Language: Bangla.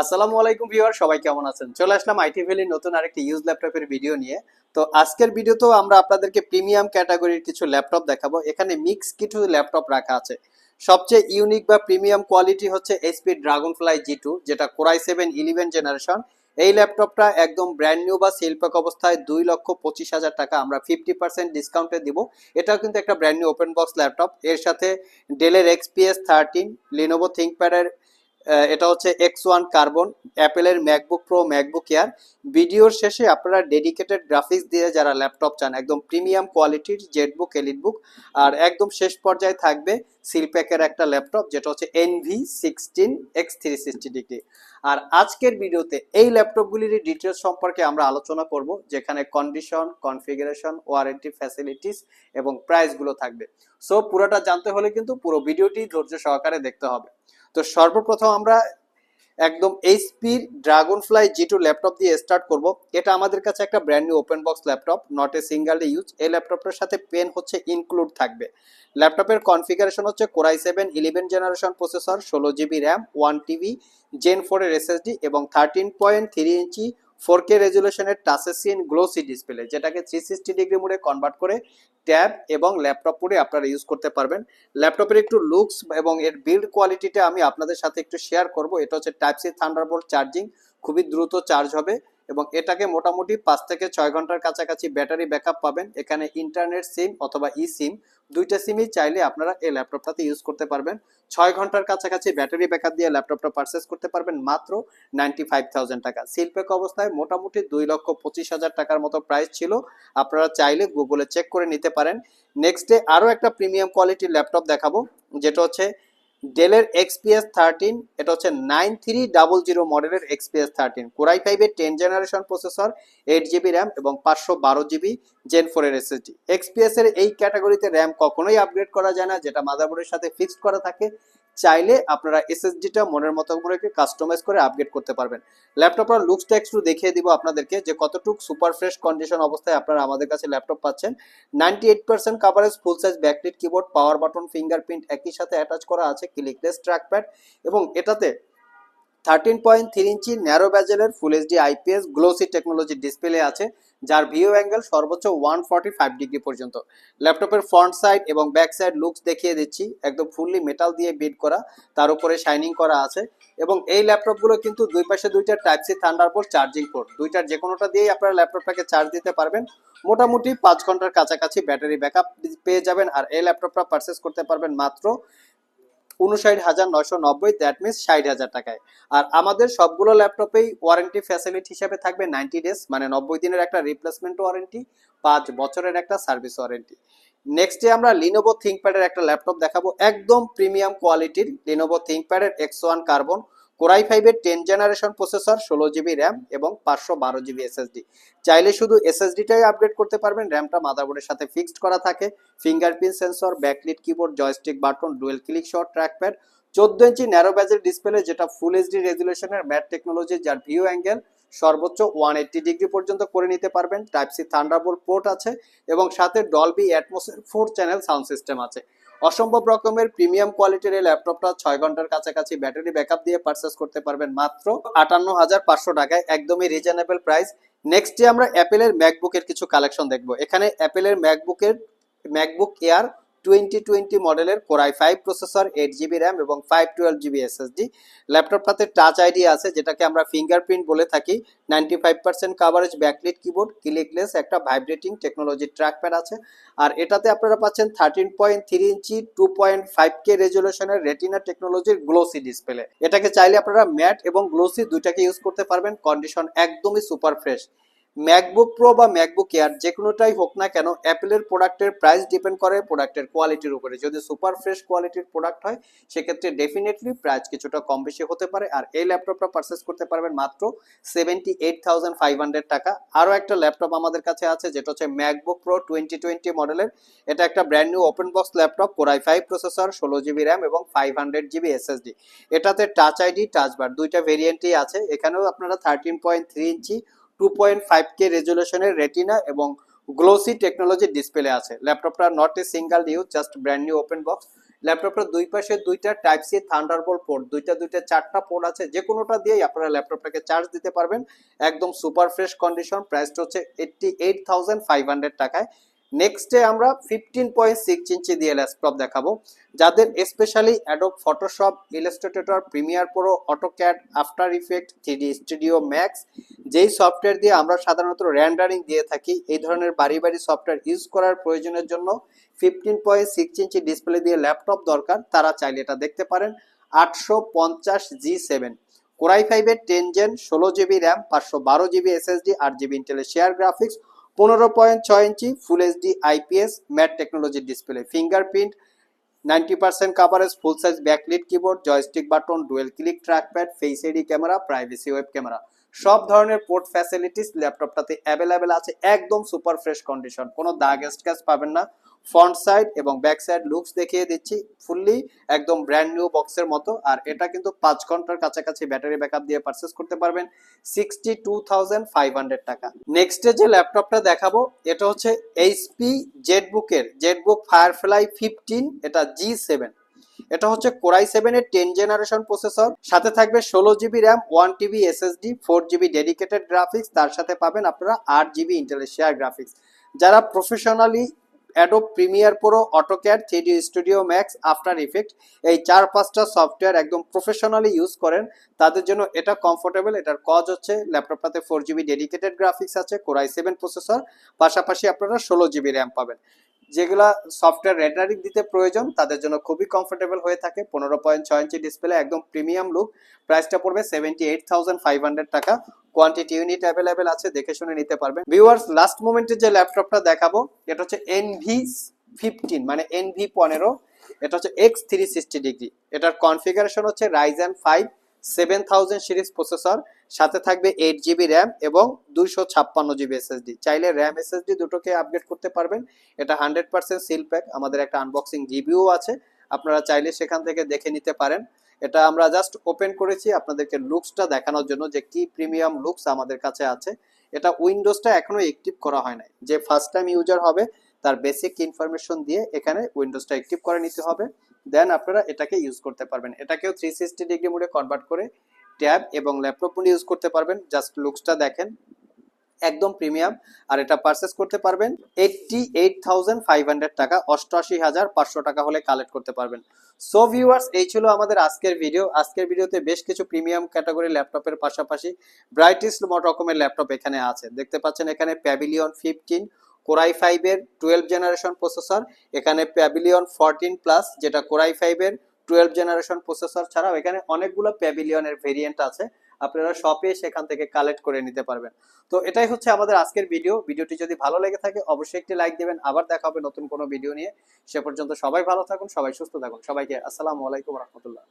আসসালামু আলাইকুম ভিউয়ার, সবাই কেমন আছেন? চলে আসলাম আইটি ভ্যালির নতুন আরেকটি ইউজ ল্যাপটপের ভিডিও নিয়ে। তো আজকের ভিডিওতেও আমরা আপনাদেরকে প্রিমিয়াম ক্যাটাগরির কিছু ল্যাপটপ দেখাবো। এখানে মিক্স কিছু ল্যাপটপ রাখা আছে। সবচেয়ে ইউনিক বা প্রিমিয়াম কোয়ালিটি হচ্ছে HP Dragonfly G two যেটা Core i seven eleven generation এই ল্যাপটপটা একদম ব্র্যান্ড নিউ বা সেলপ্যাক অবস্থায় দুই লক্ষ পঁচিশ হাজার টাকা আমরা ফিফটি পার্সেন্ট ডিসকাউন্টে দিব। এটাও কিন্তু একটা brand new open box laptop এর সাথে ডেলের এক্সপিএস থার্টিন লিনোভো থিঙ্কপ্যাডের এটা হচ্ছে এক্স ওয়ান কার্বন অ্যাপেলের ম্যাকবুক প্রো ম্যাকবুক এয়ার ভিডিওর শেষে আপনারা ডেডিকেটেড গ্রাফিক্স দিয়ে যারা ল্যাপটপ চান, একদম প্রিমিয়াম কোয়ালিটির জেটবুক এলিটবুক আর একদম শেষ পর্যায়ে থাকবে সিলপ্যাকের একটা ল্যাপটপ যেটা হচ্ছে Envy sixteen X three sixty degree আর আজকের ভিডিওতে এই ল্যাপটপগুলির ডিটেলস সম্পর্কে আমরা আলোচনা করব, যেখানে কন্ডিশন কনফিগারেশন ওয়ারেন্টি ফ্যাসিলিটিস এবং প্রাইসগুলো থাকবে। সো পুরোটা জানতে হলে কিন্তু পুরো ভিডিওটি ধৈর্য সহকারে দেখতে হবে। তো সর্বপ্রথম আমরা একদম এইচপির Dragonfly G two laptop দিয়ে স্টার্ট করব। এটা আমাদের কাছে একটা brand new open box laptop not a single use এই ল্যাপটপের সাথে পেন হচ্ছে ইনক্লুড থাকবে। ল্যাপটপের কনফিগারেশন হচ্ছে Core i seven eleven generation processor ষোলো GB RAM one TB gen ফোরের এসএসডি এবং thirteen point three inch four K রেজুলেশনের touchscreen glossy display, যেটাকে থ্রি সিক্সটি ডিগ্রি মোডে কনভার্ট করে ট্যাব এবং ল্যাপটপ মোডে আপনারা ইউজ করতে পারবেন। ল্যাপটপের একটু লুকস এবং এর বিল্ড কোয়ালিটিটা আমি আপনাদের সাথে একটু শেয়ার করব। এটা হচ্ছে টাইপ সি থান্ডারবোল্ট চার্জিং খুবই দ্রুত চার্জ হবে। এবং এটাকে মোটামুটি পাঁচ থেকে ছয় ঘণ্টার কাছাকাছি ব্যাটারি ব্যাকআপ পাবেন। এখানে ইন্টারনেট সিম অথবা ই সিম দুইটা সিমই চাইলে আপনারা এই ল্যাপটপটাতে ইউজ করতে পারবেন। ছয় ঘণ্টার কাছাকাছি ব্যাটারি ব্যাকআপ দিয়ে ল্যাপটপটা পারচেস করতে পারবেন মাত্র নাইনটি ফাইভ থাউজেন্ড টাকা। সিলপেক অবস্থায় মোটামুটি দুই লক্ষ পঁচিশ হাজার টাকার মতো প্রাইস ছিল। আপনারা চাইলে গুগলে চেক করে নিতে পারেন। নেক্সট ডে আরও একটা প্রিমিয়াম কোয়ালিটির ল্যাপটপ দেখাবো, যেটা হচ্ছে ডেলের এক্সপিএস থার্টিন এটা হচ্ছে নাইন থ্রি ডাবল জিরো মডেলের এক্সপিএস থার্টিন কোরাই ফাইভের ten generation processor eight GB RAM এবং পাঁচশো বারো জিবি জেন ফোরের এসএসডি এক্সপিএস এর এই ক্যাটাগরিতে র্যাম কখনোই আপগ্রেড করা যায় না, যেটা মাদারবোর্ডের সাথে ফিক্সড করা থাকে। চাইলে আপনারা এসএসডিটা মনের মতো করে কাস্টমাইজ করে আপগ্রেড করতে পারবেন। ল্যাপটপের লুকসটা একটু দেখিয়ে দিব আপনাদেরকে যে কতটুকু সুপার ফ্রেশ কন্ডিশন অবস্থায় আপনারা আমাদের কাছে ল্যাপটপ পাচ্ছেন। Ninety eight percent coverage full size backlit keyboard power button fingerprint একই সাথে অ্যাটাচ করা আছে ক্লিকলেস ট্র্যাকপ্যাড এবং এটাতে thirteen point three inch narrow ব্যাজেলের full HD IPS glossy technology display আছে, যার ভিউ অ্যাঙ্গেল সর্বোচ্চ ওয়ান ফর্টি ফাইভ ডিগ্রি পর্যন্ত ল্যাপটপের ফ্রন্ট সাইড এবং ব্যাক সাইড লুকস দেখিয়ে দিচ্ছি, একদম ফুললি মেটাল দিয়ে বিট করা, তার উপরে শাইনিং করা আছে এবং এই ল্যাপটপগুলো কিন্তু দুই পাশে দুইটা type C Thunderbolt charging port দুইটার যে কোনোটা দিয়েই আপনারা ল্যাপটপটাকে চার্জ দিতে পারবেন। মোটামুটি পাঁচ ঘণ্টার কাছাকাছি ব্যাটারি ব্যাকআপ পেয়ে যাবেন, আর এই ল্যাপটপটা পারচেস করতে পারবেন মাত্র উনষাট হাজার নয়শো নব্বই দ্যাট মিনস ষাট হাজার টাকায়। আর আমাদের সবগুলো ল্যাপটপেই ওয়ারেন্টি ফ্যাসিলিটি হিসাবে থাকবে নাইনটি ডেজ মানে নব্বই দিনের একটা রিপ্লেসমেন্ট ওয়ারেন্টি পাঁচ বছরের একটা সার্ভিস ওয়ারেন্টি নেক্সট ডে আমরা লিনোভো থিঙ্কপ্যাডের একটা ল্যাপটপ দেখাবো, একদম প্রিমিয়াম কোয়ালিটির Lenovo থিঙ্কপ্যাডের X one Carbon Core i ফাইভের টেন জেনারেশন প্রসেসর ষোলো জিবি র্যাম এবং পাঁচশো বারো জিবি এসএসডি চাইলে শুধু এসএসডিটাই আপগ্রেড করতে পারবেন র্যামটা মাদারবোর্ডের সাথে ফিক্সড করা থাকে। Fingerprint sensor backlit keyboard joystick button dual click shot trackpad চোদ্দ ইঞ্চি ন্যারো ব্যাজের ডিসপ্লে যেটা ফুল এইচডি রেজুলেশনের ম্যাট টেকনোলজি যার ভিউ অ্যাঙ্গেল সর্বোচ্চ ওয়ান এইট্টি ডিগ্রি পর্যন্ত করে নিতে পারবেন। টাইপ সি থান্ডারবোল্ট পোর্ট আছে এবং সাথে ডলবি অ্যাটমোসের ফোর চ্যানেল সাউন্ড সিস্টেম আছে। অসম্ভব রকমের প্রিমিয়াম কোয়ালিটির এই ল্যাপটপটা ছয় ঘণ্টার কাছাকাছি ব্যাটারি ব্যাকআপ দিয়ে পারচেস করতে পারবেন মাত্র আটান্ন হাজার পাঁচশো টাকায়, একদমই রিজনেবল প্রাইস নেক্সট ডে আমরা অ্যাপেলের ম্যাকবুকের কিছু কালেকশন দেখব। এখানে অ্যাপেলের ম্যাকবুকের ম্যাকবুক এয়ার টোয়েন্টি টোয়েন্টি মডেলের Core i five processor eight GB RAM এবং ফাইভ টুয়েলভ জিবি এসএসডি ল্যাপটপটাতে টাচ আইডি আছে, যেটাকে আমরা ফিঙ্গারপ্রিন্ট বলে থাকি। Ninety five percent coverage backlit keyboard clickless একটা ভাইব্রেটিং টেকনোলজি ট্র্যাকপ্যাড আছে। আর এটাতে আপনারা পাচ্ছেন thirteen point three inch two point five K রেজুলেশনের retina টেকনোলজির গ্লোসি ডিসপ্লে এটাকে চাইলে আপনারা ম্যাট এবং গ্লোসি দুইটাকে ইউজ করতে পারবেন। কন্ডিশন একদমই সুপার ফ্রেশ ম্যাকবুক প্রো বা ম্যাকবুক এয়ার যে কোনোটাই হোক না কেন অ্যাপেলের প্রোডাক্টের প্রাইস ডিপেন্ড করে প্রোডাক্টের কোয়ালিটির উপরে। যদি সুপার ফ্রেশ কোয়ালিটির প্রোডাক্ট হয়, সেক্ষেত্রে ডেফিনেটলি প্রাইস কিছুটা কম বেশি হতে পারে। আর এই ল্যাপটপটা পারচেস করতে পারবেন মাত্র seventy eight thousand five hundred টাকা। আরও একটা ল্যাপটপ আমাদের কাছে আছে, যেটা হচ্ছে ম্যাকবুক প্রো টোয়েন্টি টোয়েন্টি মডেলের এটা একটা brand new open box laptop Core i five processor ষোলো জিবি র্যাম এবং ফাইভ হান্ড্রেড জিবি এসএসডি এটাতে টাচ আইডি টাচ বার দুইটা ভেরিয়েন্টই আছে। এখানেও আপনারা thirteen point three inch two point five K রেজুলেশনের Retina এবং গ্লোসি টেকনোলজি ডিসপ্লে আছে। ল্যাপটপটা not a single use just brand new open box ল্যাপটপটার দুই পাশে দুইটা টাইপ সি থান্ডারবোল্ট পোর্ট দুইটা দুইটা, চারটা পোর্ট আছে। যে কোনোটা দিয়েই আপনারা ল্যাপটপটাকে চার্জ দিতে পারবেন। একদম সুপার ফ্রেশ কন্ডিশন প্রাইসটা হচ্ছে eighty eight thousand five hundred টাকায়। নেক্সটে আমরা ফিফটিন পয়েন্ট সিক্স ইঞ্চি দিয়ে ল্যাপটপ দেখাবো, যাদের specially Adobe Photoshop Illustrator Premiere Pro AutoCAD After Effect three D Studio Max যেই সফটওয়্যার দিয়ে আমরা সাধারণত র্যান্ডারিং দিয়ে থাকি, এই ধরনের বাড়ি বাড়ি সফটওয়্যার ইউজ করার প্রয়োজনের জন্য fifteen point six inch display দিয়ে ল্যাপটপ দরকার, তারা চাইলে এটা দেখতে পারেন, আটশো পঞ্চাশ জি সেভেন কোরাই ফাইভের টেন জেন ষোলো জিবি র্যাম পাঁচশো বারো জিবি এসএসডি আট জিবি ইন্টেলের শেয়ার গ্রাফিক্স পনেরো পয়েন্ট ছয় inch full HD IPS matte টেকনোলজির display fingerprint ninety percent coverage full size backlit keyboard joystick button dual click trackpad face ID camera privacy web camera সব ধরনের পোর্ট ফ্যাসিলিটিস ল্যাপটপটাতে অ্যাভেলেবেল আছে, একদম সুপার ফ্রেশ কন্ডিশন কোনো দাগ স্ক্যাচ পাবেন না। ফ্রন্ট সাইড এবং ব্যাক সাইড লুকস দেখিয়ে দিচ্ছি ফুললি একদম ব্র্যান্ড নিউ বক্সের মতো। আর এটা কিন্তু পাঁচ ঘণ্টার কাছাকাছি ব্যাটারি ব্যাকআপ দিয়ে পারচেস করতে পারবেন sixty two thousand five hundred টাকা নেক্সটে যে ল্যাপটপটা দেখাবো, এটা হচ্ছে এইচপি জেটবুকের জেটবুক ফায়ারফ্লাই ফিফটিন এটা জি সেভেন এটা হচ্ছে কোরাই সেভেন এর টেন জেনারেশন প্রসেসর সাথে থাকবে ষোলো GB RAM one TB SSD four GB dedicated graphics তার সাথে পাবেন আপনারা আট জিবি ইন্টেলের শেয়ার গ্রাফিক্স যারা professionally Adobe Premiere Pro AutoCAD three D Studio Max After Effect এই চার পাঁচটা সফটওয়্যার একদম প্রফেশনালি ইউজ করেন, তাদের জন্য এটা কমফোর্টেবল এটার কজ হচ্ছে ল্যাপটপটাতে ফোর জিবি ডেডিকেটেড গ্রাফিক্স আছে, কোরাই সেভেন প্রসেসর পাশাপাশি আপনারা ষোলো জিবি র্যাম পাবেন। যেগুলা সফটওয়্যার রেডারিং দিতে প্রয়োজন, তাদের জন্য খুবই কমফোর্টেবল হয়ে থাকে। পনেরো পয়েন্ট ছয় ইঞ্চি ডিসপ্লে একদম প্রিমিয়াম লুক প্রাইসটা পড়বে seventy eight thousand five hundred টাকা। কোয়ান্টিটি ইউনিট অ্যাভেলেবেল আছে, দেখে শুনে নিতে পারবেন। ভিউয়ার্স লাস্ট মোমেন্টে যে ল্যাপটপটা দেখাবো, এটা হচ্ছে এনভি ফিফটিন মানে এনভি পনেরো। এটা হচ্ছে এক্স থ্রি সিক্সটি ডিগ্রি এটার কনফিগারেশন হচ্ছে Ryzen five seven thousand series processor সাথে থাকবে এইট জিবি র্যাম এবং দুইশো ছাপ্পান্ন জিবি এসএসডি চাইলে র্যাম এসএসডি দুটোকে আপডেট করতে পারবেন। এটা হান্ড্রেড পার্সেন্ট সিল প্যাক আমাদের একটা আনবক্সিং রিভিউ আছে। আপনারা চাইলে সেখান থেকে দেখে নিতে পারেন। এটা আমরা জাস্ট ওপেন করেছি আপনাদেরকে লুকসটা দেখানোর জন্য যে কি প্রিমিয়াম লুকস আমাদের কাছে আছে। এটা উইন্ডোজটা এখনও অ্যাক্টিভ করা হয় নাই। যে ফার্স্ট টাইম ইউজার হবে তার বেসিক ইনফরমেশন দিয়ে এখানে উইন্ডোজটা অ্যাক্টিভ করে নিতে হবে। দেন আপনারা এটাকে ইউজ করতে পারবেন। এটাকেও থ্রি সিক্সটি ডিগ্রি মোডে কনভার্ট করে ট্যাব এবং ল্যাপটপ মোডে ইউজ করতে পারবেন। জাস্ট লুকসটা দেখেন, একদম প্রিমিয়াম আর এটা পারচেস করতে পারবেন eighty eight thousand five hundred টাকা। অষ্টআশি হাজার পাঁচশো টাকা হলে কালেক্ট করতে পারবেন। সো ভিউয়ার্স এই ছিল আমাদের আজকের ভিডিও আজকের ভিডিওতে বেশ কিছু প্রিমিয়াম ক্যাটাগরি ল্যাপটপের পাশাপাশি ব্রাইটেস্ট রকমের ল্যাপটপ এখানে আছে। দেখতে পাচ্ছেন এখানে প্যাভিলিয়ন ফিফটিন কোরাই ফাইভের টুয়েলভ জেনারেশন প্রসেসর এখানে প্যাভিলিয়ন ফোরটিন প্লাস যেটা কোরাই ফাইভের টুয়েলভ জেনারেশন প্রসেসর ছাড়াও এখানে অনেকগুলো প্যাভিলিয়নের ভেরিয়েন্ট আছে। আপনারা শপে সেখান থেকে কালেক্ট করে নিতে পারবেন। তো এটাই হচ্ছে আমাদের আজকের ভিডিও ভিডিওটি যদি ভালো লেগে থাকে, অবশ্যই একটি লাইক দেবেন। আবার দেখা হবে নতুন কোনো ভিডিও নিয়ে। সে পর্যন্ত সবাই ভালো থাকুন, সবাই সুস্থ থাকুন। সবাইকে আসসালামু আলাইকুম রহমতুল্লাহ।